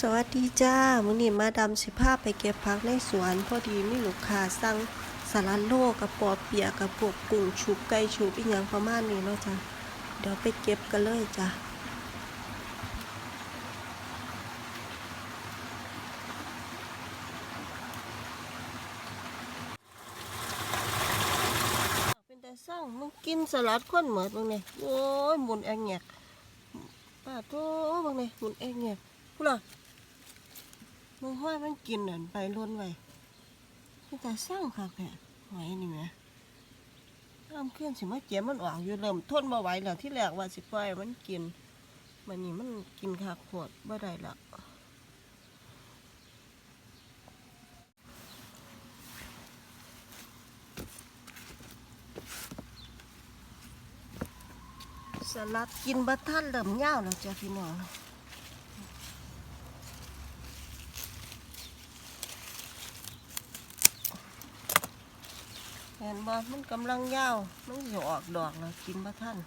สวัสดีจ้ามื้อนี้มาดำสิพาไปเก็บผักในสวน พอดีมีลูกค้าสั่งสลัดโลกับปอเปียกับพวกกุ้งชุบไก่ชุบอีหยังประมาณนี้เนาะจ้ะเดี๋ยวไปเก็บกันเลยจ้ะเป็นแต่สั่งมึงกินสลัดคนเหมือนมึงเนี่ยโอ้ยหมุนแองแงกป้าโตมึงเนี่ยหมุนแองแงกพูดล่ะ มึงห้อยมันกินนั่นไปล้นไว้มันแต่สร้างค่ะแค่หอยนี่แหมน้ำเคลื่อนสิมาเจ็บมันออกอยู่เริ่มทนบ่ไหวแล้วที่แรกว่าสิปล่อยมันกินมันนี่มันกินคากโคตรบ่ได้ละสลัดกินบัทันเริ่มยาวแล้วจ้ะพี่น้อง ห็นบ่มันกำลังยาวมันสิออกดอกแล้วกินบ่ทัน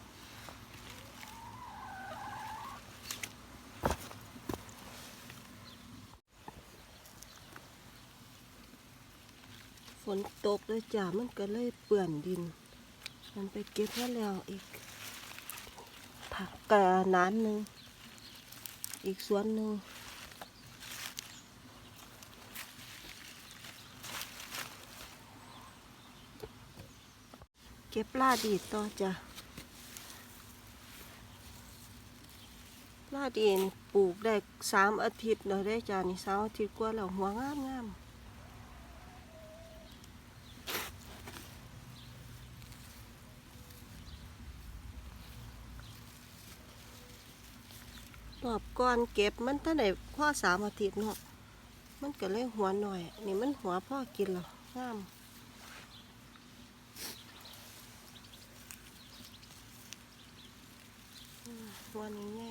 ฝนตกเลยจ้ามันก็เลยเปื่อนดิน มันไปเก็บมาแล้วอีก ผักกระนานหนึ่งอีกสวนหนึ่ง ก็บลาดีดต่อจ้ะลาดีนปลูกได้สามอาทิตย์แล้วได้จ้ะนี่สามอาทิตย์กว่าแล้วหัวงามงามรอบก่อนเก็บมันถ้าไหนพ่อสามอาทิตย์เนาะมันก็เลยหัวหน่อย นี่มันหัวพ่อกินแล้วงาม วันนี้ไง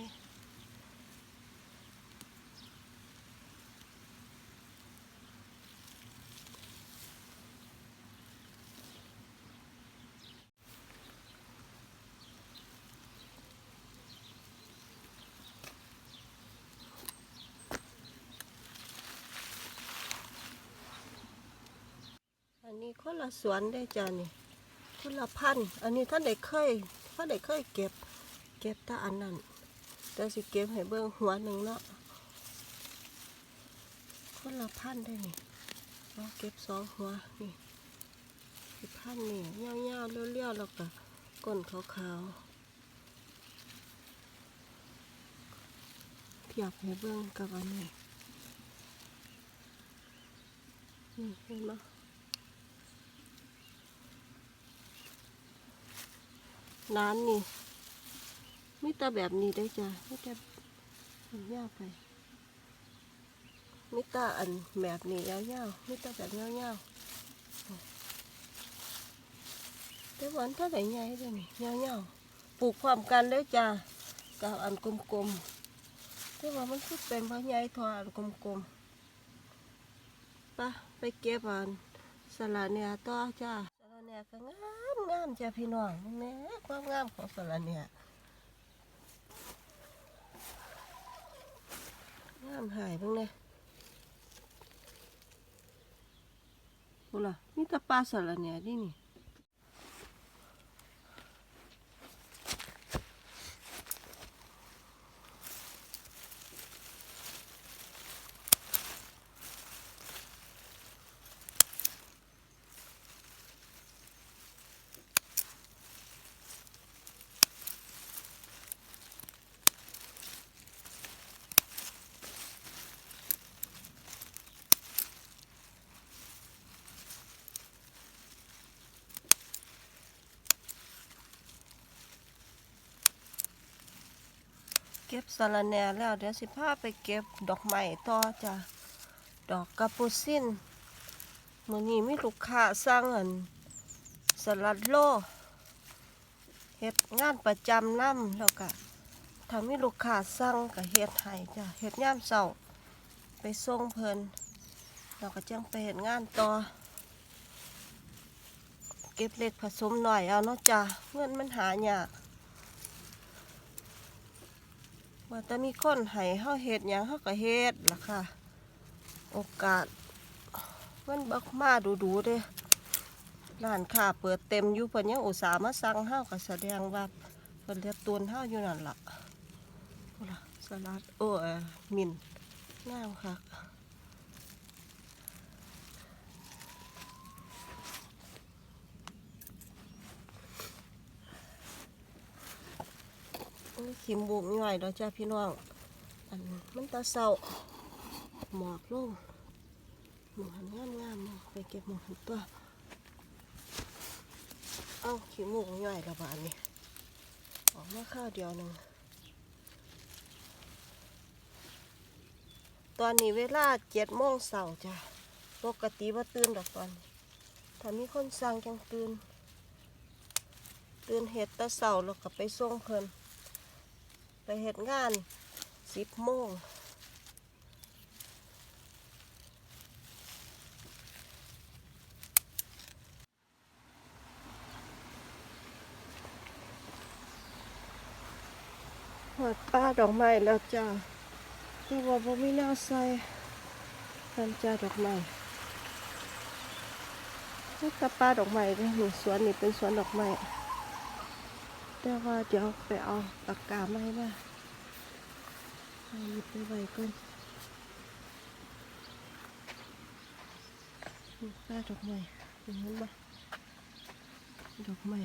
อันนี้คนละสวนได้จ้านี่คนละพัน อันนี้ท่านได้เคยท่านได้เคยเก็บ ก็บตาอันนั้นแต่สิเก็บให้เบิ่งหัวหนึ่งเนาะคนละพันได้นี่เราเก็บสองหัวนี่สิพันนี่เงาๆเลี้ยวๆแล้วก็ก้นขาวๆเทียบให้เบิ่งกับอันนี้นี่เห็นไหมร้าน นี่มีแต่แบบนี้ได้จ้ะมีแต่มันยาไปมีแต่อันแบบนี้ยาวๆมีแต่แบบยาวๆแต่วันเท่าไหร่ใหญ่เลยนี่ยาวๆปลูกพร้อมกันเลยจ้ะกับอันกลมๆแต่ว่ามันคือเป็นพะใหญ่ทออันกลมๆปะไปเก็บอันสลัดเนียต่อจ้าสลัดเนียก็งามงามจ้ะพี่น้องแม่ความงามของสลัดเนีย้ามหายเพิ่งเลยโอ้ล่ะนี่ตะปลาสลัดเนี่ยดินี่ เก็บสลัดแหน่แล้วเดี๋ยวสิพาไปเก็บดอกไม้ต่อจ้ะดอกกระปุซินมื้อนี้มีลูกค้าสั่งอันสลัดโลเฮ็ดงานประจำนํแล้วก็ถ้ามีลูกค้าสั่งก็เฮ็ดให้จ้ะเฮ็ดยามเช้าไปส่งเพิ่นแล้วก็จังไปเฮ็ดงานต่อเก็บเล็กผสมหน่อยเอาเนาะจ้ะเงินมันหายาก ว่าแต่มีคนให้เฮาเฮ็ดหยังเฮาก็เฮ็ดล่ะค่ะ โอกาส มันบักมาดูดูเด้ร้านค้าเปิดเต็มอยู่เพิ่นยังอุตส่าห์มาสั่งเฮาก็แสดงว่าเพิ่นเรียกตูนเฮาอยู่นั่นล่ะพุ่นล่ะสลัดโอ้เออมินงามค่ะโอ้ย ขิมบุกง่อยแล้วจ้าพี่น้อง อันมันตาเศร้าหมอกลงหมอกงามงามๆไปเก็บหมอกหันตัวเอาขี้หมูกย่อยระบาดนี่ออกมาข้าวเดียวหนึ่งตอนนี้เวลาเจ็ดโมงเสาร์จ้ะปกติว่าตื่นดอกตอนถ้ามีคนสั่งจังตื่นตื่นเห็ดตะเสาร์แล้วก็ไปส่งเพิ่น ไปเห็ดงานสิบโมงหอดป้าดอกไม้แล้วจ้าแต่ว่าบ่มีแนวใส่กันจ้าดอกไม้นี่ตาป้าดอกไม้เลยหนูสวนนี่เป็นสวนดอกไม้ แต่ว่าเดี๋ยวไปเอาปากกาไม้มาเอาหยิบไปไว้ก่อนนี่ป้าดอกไม้เห็นไหมดอกไม้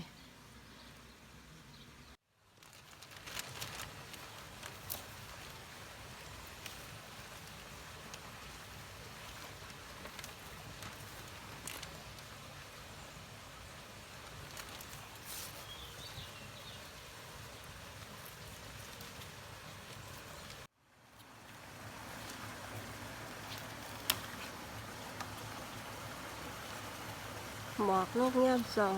หมอกโลกเงียบสอง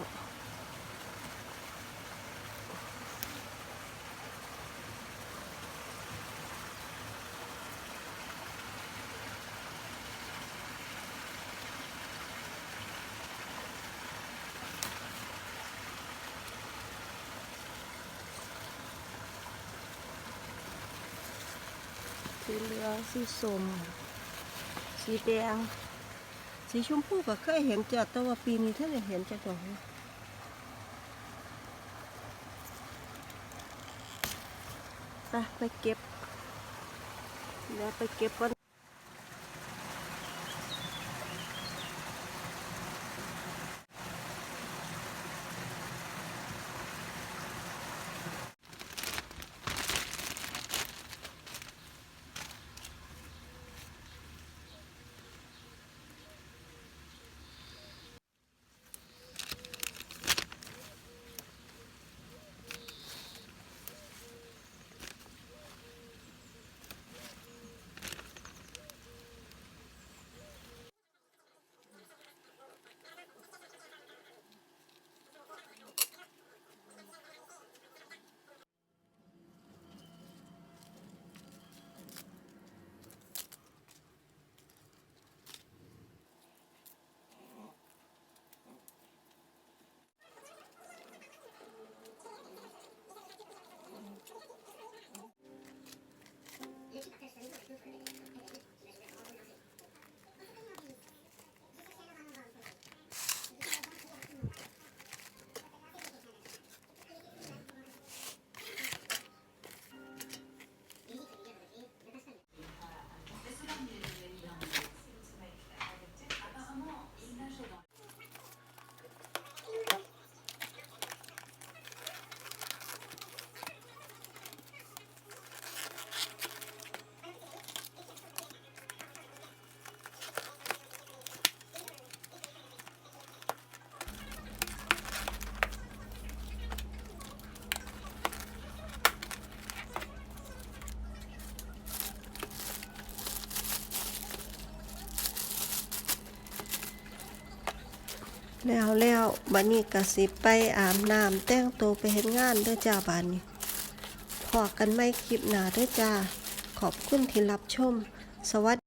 สีเหลืองสีส้มสีแดง สีชมพูก็เคยเห็นจ้ะแต่ว่าปีนี้ท่านเห็นจ้ะดอกนี้ไปไปเก็บเดี๋ยวไปเก็บก่อน แล้วแล้วบัดนี้ก็สิไปอาบน้ำแต่งตัวไปเฮ็ดงานเด้อจ้าบัดนี้พอกันไม่คลิปหน้าเด้อจ้า ขอบคุณที่รับชม สวัสดี